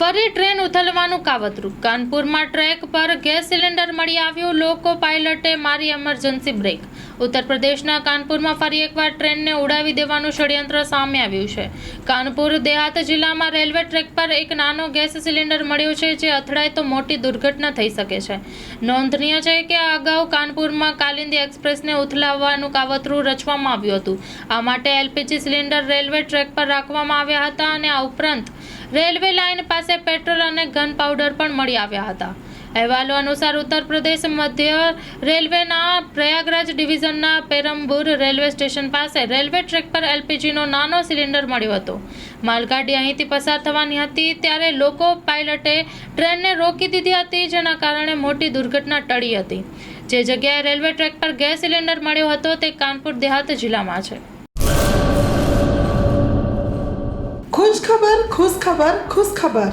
ફરી ટ્રેન ઉથલવાનું કાવતરું. કાનપુરમાં ટ્રેક પર ગેસ સિલિન્ડર મળી આવ્યું. લોકો પાયલટે મારી એમરજન્સી બ્રેક ઉત્તર પ્રદેશના કાનપુરમાં ફરી એકવાર ટ્રેનને ઉડાવી દેવાનું ષડયંત્ર સામે આવ્યું છે. કાનપુર દેહાત જિલ્લામાં રેલવે ટ્રેક પર એક નાનો ગેસ સિલિન્ડર મળ્યો છે, જે અથડાય તો મોટી દુર્ઘટના થઈ શકે છે. નોંધનીય છે કે અગાઉ કાનપુરમાં કાલિંદી એક્સપ્રેસને ઉથલાવવાનું કાવતરું રચવામાં આવ્યું હતું. આ માટે એલપીજી સિલિન્ડર રેલવે ટ્રેક પર રાખવામાં આવ્યા હતા અને આ ઉપરાંત રેલવે લાઇન પાસે પેટ્રોલ અને ગન પાવડર પણ મળી આવ્યા હતા. અહેવાલો અનુસાર ઉત્તર પ્રદેશ મધ્ય રેલવેના પ્રયાગરાજ ડિવિઝનના પેરમ્બુર રેલવે સ્ટેશન પાસે રેલવે ટ્રેક પર એલપીજીનો નાનો સિલિન્ડર મળ્યો હતો. માલગાડી અહીંથી પસાર થવાની હતી ત્યારે લોકો પાયલટે ટ્રેનને રોકી દીધી હતી, જેના કારણે મોટી દુર્ઘટના ટળી હતી. જે જગ્યાએ રેલવે ટ્રેક પર ગેસ સિલિન્ડર મળ્યો હતો, તે કાનપુર દેહાત જિલ્લામાં છે. ખુશ ખબર ખુશ ખબર ખુશ ખબર.